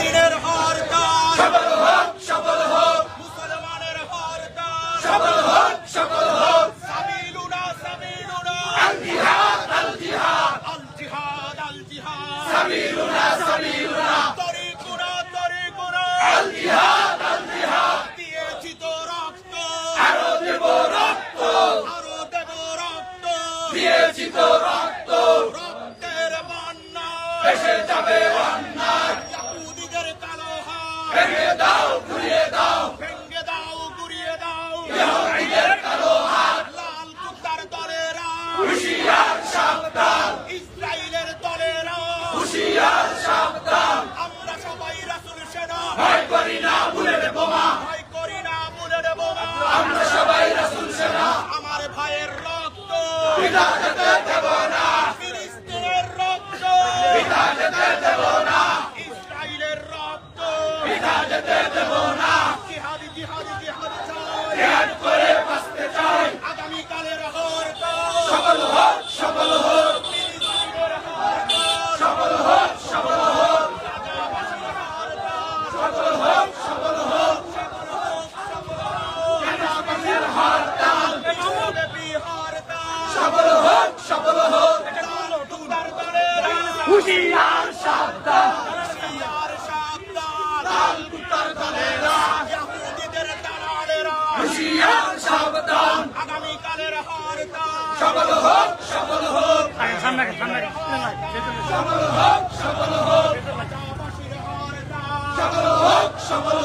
দিনের হরতাল Jihad, jihad, jihad, jihad, jihad, হুশিয়ার সাবধান। হুশিয়ার সাবধান। আগামীকালের হারতা সফল হোক সফল হোক। সামনে সামনে সফল হোক সফল হোক। সফল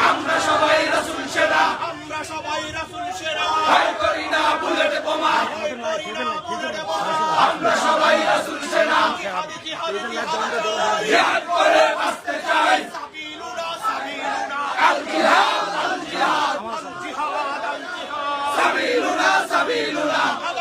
আমরা সবাই রাসুল সেনা। Habilullah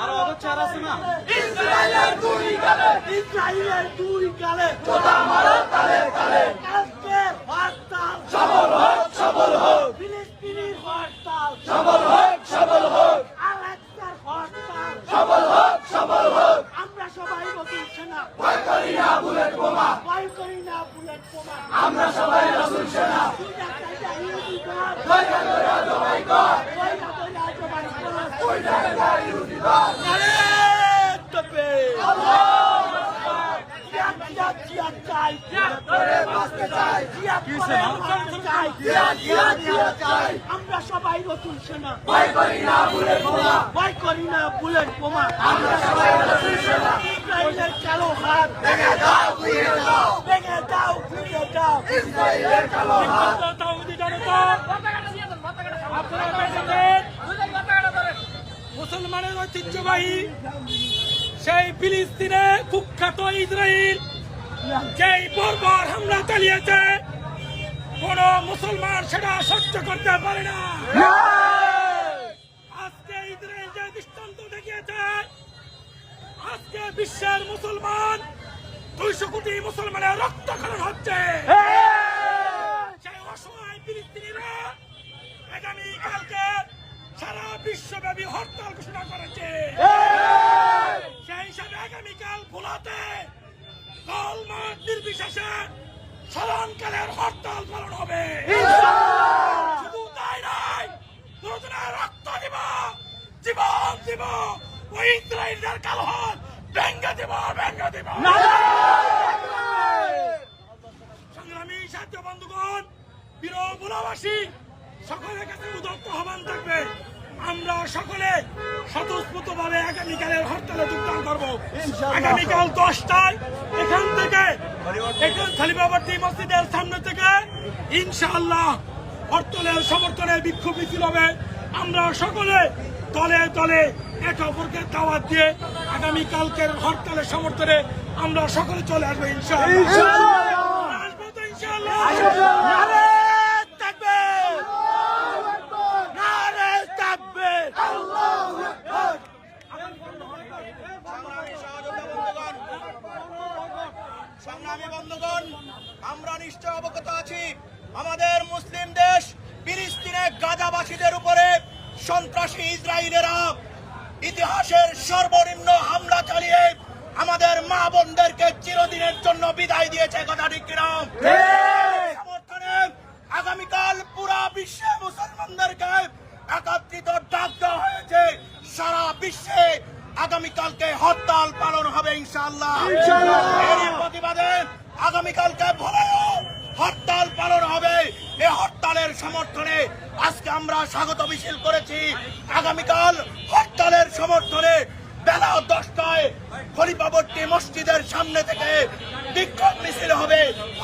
আর অবচ্ছার আছে না? ইসরায়েলের দুই গালে ইসরায়েলের দুই গালে খোদা মারা তালে তালে। আমরা সবাই নতুন সেনা না ভয় করি না বুলেট বোমা আমরা সবাই নতুন হাত ভেঙে দাও ঘুরিয়ে দাও ভেঙে দাও ঘুরিয়ে ঐতিহ্যবাহী সেই ফিলিস্তিনে কুখ্যাত ইসরায়েল যেই বর্বর হামলা চালিয়েছে কোন মুসলমান সেটা সহ্য করতে পারে না। আজকে ইসরায়েল যে দৃষ্টান্ত দেখিয়েছে আজকে বিশ্বের মুসলমান দুইশো কোটি মুসলমানের রক্তক্ষরণ হচ্ছে। হ্যাঁ। সেই অসহায় ফিলিস্তিনিরা আগামী সারা বিশ্বব্যাপী হরতাল ঘোষণা করেছে। সেই হিসাবে আগামীকাল ভোলাতে দলমত নির্বিশেষে স্মরণকালের হরতাল পালন হবে। শুধু তাই নয় রক্ত দিব, জীবন দিব ওই ইসরায়েলদের কাল হল ব্যঙ্গা দিব ব্যঙ্গা দিব। সংগ্রামী সাহায্য বন্ধুগণ, বীর ভোলাবাসী সকলের কাছে উদত্ত আহ্বান থাকবে। আমরা সকলে স্বতঃস্ফূর্ত ভাবে আগামীকালের হরতালে যোগদান করব। আগামীকাল দশটায় এখান থেকে এখান খালিবাবার্তী মসজিদের সামনে থেকে ইনশাআল্লাহ হরতালের সমর্থনে বিক্ষোভ মিছিল হবে। আমরা সকলে দলে দলে একে অপরকে দাওয়াত দিয়ে আগামীকালকের হরতালের সমর্থনে আমরা সকলে চলে আসব ইনশাআল্লাহ। আসব তো ইনশাআল্লাহ নারে তাকবীর নারে তাকবীর সংগ্রামী সহযোদ্ধা বন্ধুগণ সংগ্রামী বন্ধুগণ আমরা নিশ্চয় অবগত আছি আমাদের মুসলিম দেশ ফিলিস্তিনে গাজাবাসীদের উপরে সন্ত্রাসী ইসরায়েলেরা ইতিহাসের সর্বনিম্ন হামলা চালিয়ে আমাদের মা বোনদেরকে চিরদিনের জন্য বিদায় দিয়েছে কথা ঠিক সমর্থনে আগামীকাল পুরা বিশ্বে মুসলমানদেরকে একত্রিত ডাক দেওয়া হয়েছে সারা বিশ্বে আগামীকালকে হরতাল পালন হবে ইনশাল্লাহ প্রতিবাদে আগামীকালকে ভোরেও হরতাল পালন হবে। হরতালের সমর্থনে আজকে আমরা স্বাগত মিছিল করেছি। আগামীকাল হরতালের সমর্থনে বেলা দশটায় খলিফাবর্তী মসজিদের সামনে থেকে বিক্ষোভ মিছিল হবে।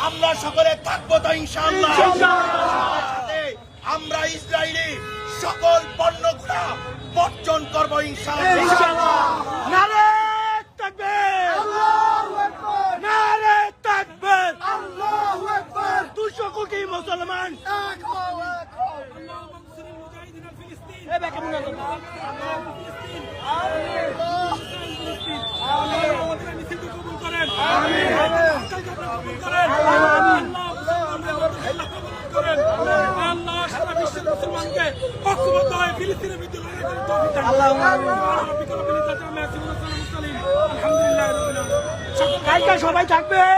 আমরা সকলে থাকব তো ইনশাআল্লাহ। সাথে আমরা ইসরায়েলি সকল পণ্যগুলা বর্জন করব ইনশাআল্লাহ। আলহামদুলিল্লাহ কালকে সবাই থাকবে।